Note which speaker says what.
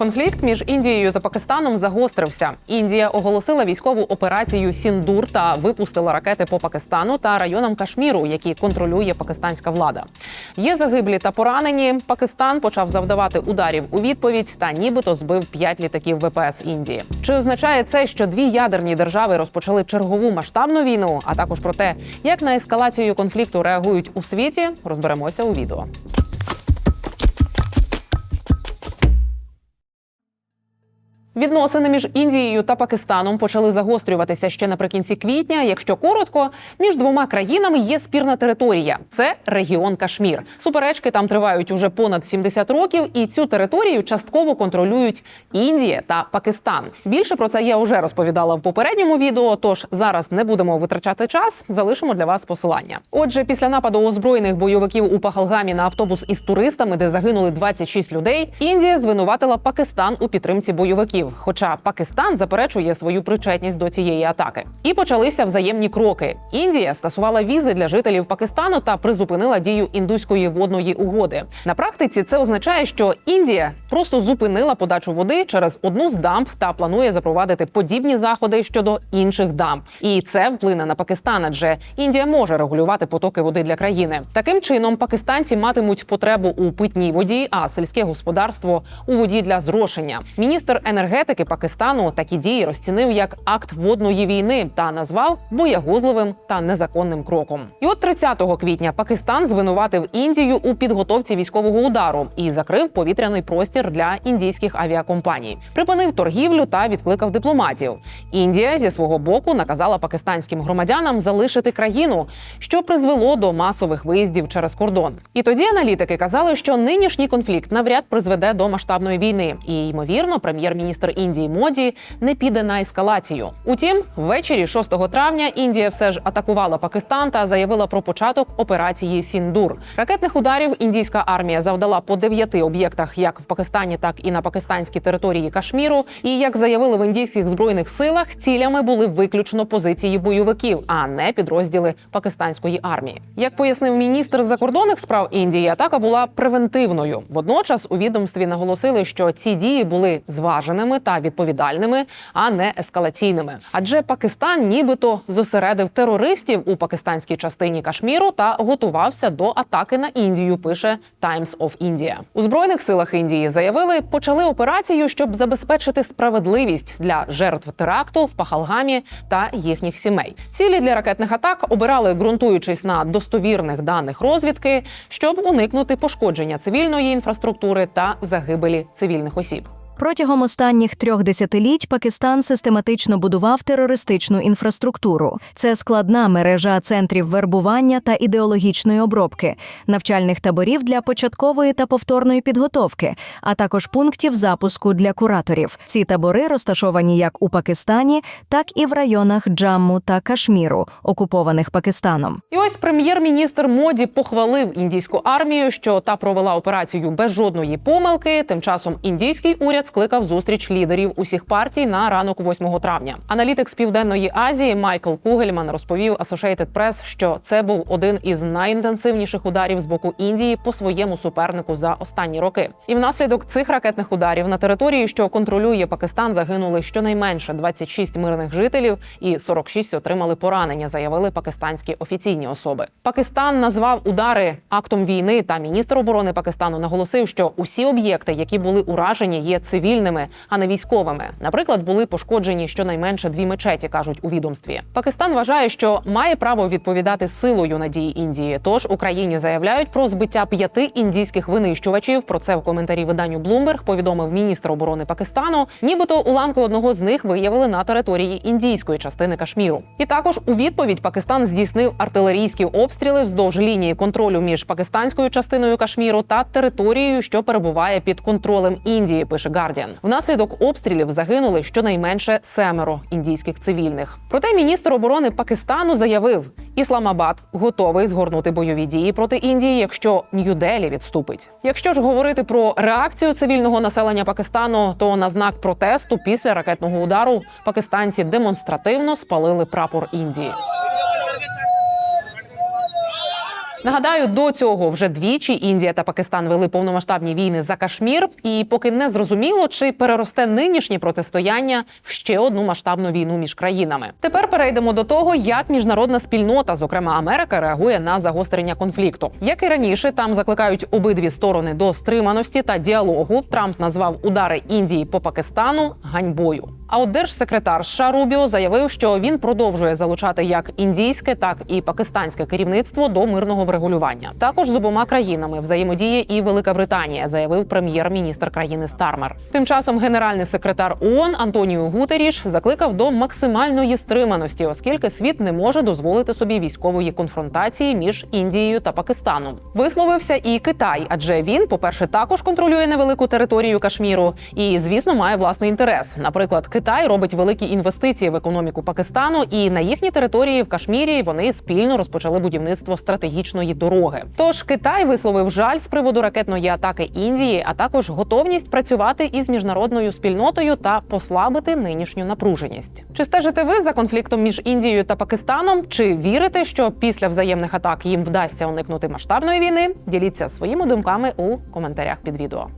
Speaker 1: Конфлікт між Індією та Пакистаном загострився. Індія оголосила військову операцію Сіндур та випустила ракети по Пакистану та районам Кашміру, які контролює пакистанська влада. Є загиблі та поранені. Пакистан почав завдавати ударів у відповідь та нібито збив п'ять літаків ВПС Індії. Чи означає це, що дві ядерні держави розпочали чергову масштабну війну? А також про те, як на ескалацію конфлікту реагують у світі, розберемося у відео. Відносини між Індією та Пакистаном почали загострюватися ще наприкінці квітня. Якщо коротко, між двома країнами є спірна територія. Це регіон Кашмір. Суперечки там тривають уже понад 70 років, і цю територію частково контролюють Індія та Пакистан. Більше про це я вже розповідала в попередньому відео. Тож зараз не будемо витрачати час. Залишимо для вас посилання. Отже, після нападу озброєних бойовиків у Пахалгамі на автобус із туристами, де загинули 26 людей, Індія звинуватила Пакистан у підтримці бойовиків. Хоча Пакистан заперечує свою причетність до цієї атаки. І почалися взаємні кроки. Індія скасувала візи для жителів Пакистану та призупинила дію індуської водної угоди. На практиці це означає, що Індія просто зупинила подачу води через одну з дамб та планує запровадити подібні заходи щодо інших дамб. І це вплине на Пакистан, адже Індія може регулювати потоки води для країни. Таким чином, пакистанці матимуть потребу у питній воді, а сільське господарство у воді для зрошення. Міністр енергетики Пакистану такі дії розцінив як акт водної війни та назвав боягузливим та незаконним кроком. І от 30 квітня Пакистан звинуватив Індію у підготовці військового удару і закрив повітряний простір для індійських авіакомпаній, припинив торгівлю та відкликав дипломатів. Індія зі свого боку наказала пакистанським громадянам залишити країну, що призвело до масових виїздів через кордон. І тоді аналітики казали, що нинішній конфлікт навряд призведе до масштабної війни, і ймовірно, прем'єр-міністр Індії Моді не піде на ескалацію. Утім, ввечері 6 травня Індія все ж атакувала Пакистан та заявила про початок операції Сіндур. Ракетних ударів індійська армія завдала по дев'яти об'єктах, як в Пакистані, так і на пакистанській території Кашміру. І як заявили в індійських збройних силах, цілями були виключно позиції бойовиків, а не підрозділи пакистанської армії. Як пояснив міністр закордонних справ Індії, атака була превентивною. Водночас у відомстві наголосили, що ці дії були зваженими та відповідальними, а не ескалаційними. Адже Пакистан нібито зосередив терористів у пакистанській частині Кашміру та готувався до атаки на Індію. Пише Times of India. У збройних силах Індії заявили, почали операцію, щоб забезпечити справедливість для жертв теракту в Пахалгамі та їхніх сімей. Цілі для ракетних атак обирали, ґрунтуючись на достовірних даних розвідки, щоб уникнути пошкодження цивільної інфраструктури та загибелі цивільних осіб.
Speaker 2: Протягом останніх трьох десятиліть Пакистан систематично будував терористичну інфраструктуру. Це складна мережа центрів вербування та ідеологічної обробки, навчальних таборів для початкової та повторної підготовки, а також пунктів запуску для кураторів. Ці табори розташовані як у Пакистані, так і в районах Джамму та Кашміру, окупованих Пакистаном.
Speaker 1: І ось прем'єр-міністр Моді похвалив індійську армію, що та провела операцію без жодної помилки. Тим часом індійський уряд скликав зустріч лідерів усіх партій на ранок 8 травня. Аналітик з південної Азії Майкл Кугельман розповів Associated Press, що це був один із найінтенсивніших ударів з боку Індії по своєму супернику за останні роки. І внаслідок цих ракетних ударів на території, що контролює Пакистан, загинули щонайменше 26 мирних жителів, і 46 отримали поранення. Заявили пакистанські офіційні особи. Пакистан назвав удари актом війни. Та міністр оборони Пакистану наголосив, що усі об'єкти, які були уражені, є цивільними, а не військовими. Наприклад, були пошкоджені щонайменше дві мечеті, кажуть у відомстві. Пакистан вважає, що має право відповідати силою на дії Індії. Тож Україні заявляють про збиття п'яти індійських винищувачів. Про це в коментарі виданню Bloomberg повідомив міністр оборони Пакистану. Нібито уламки одного з них виявили на території індійської частини Кашміру. І також у відповідь Пакистан здійснив артилерійські обстріли вздовж лінії контролю між пакистанською частиною Кашміру та територією, що перебуває під контролем Індії. Пише Guardian. Внаслідок обстрілів загинули щонайменше семеро індійських цивільних. Проте міністр оборони Пакистану заявив, Ісламабад готовий згорнути бойові дії проти Індії, якщо Нью-Делі відступить. Якщо ж говорити про реакцію цивільного населення Пакистану, то на знак протесту після ракетного удару пакистанці демонстративно спалили прапор Індії. Нагадаю, до цього вже двічі Індія та Пакистан вели повномасштабні війни за Кашмір, і поки не зрозуміло, чи переросте нинішнє протистояння в ще одну масштабну війну між країнами. Тепер перейдемо до того, як міжнародна спільнота, зокрема Америка, реагує на загострення конфлікту. Як і раніше, там закликають обидві сторони до стриманості та діалогу. Трамп назвав удари Індії по Пакистану ганьбою. А от держсекретар США Рубіо заявив, що він продовжує залучати як індійське, так і пакистанське керівництво до мирного врегулювання. Також з обома країнами взаємодіє і Велика Британія, заявив прем'єр-міністр країни Стармер. Тим часом генеральний секретар ООН Антоніо Гутеріш закликав до максимальної стриманості, оскільки світ не може дозволити собі військової конфронтації між Індією та Пакистаном. Висловився і Китай, адже він, по-перше, також контролює невелику територію Кашміру і, звісно, має власний інтерес. Наприклад, Китай робить великі інвестиції в економіку Пакистану, і на їхній території в Кашмірі вони спільно розпочали будівництво стратегічної дороги. Тож Китай висловив жаль з приводу ракетної атаки Індії, а також готовність працювати із міжнародною спільнотою та послабити нинішню напруженість. Чи стежите ви за конфліктом між Індією та Пакистаном? Чи вірите, що після взаємних атак їм вдасться уникнути масштабної війни? Діліться своїми думками у коментарях під відео.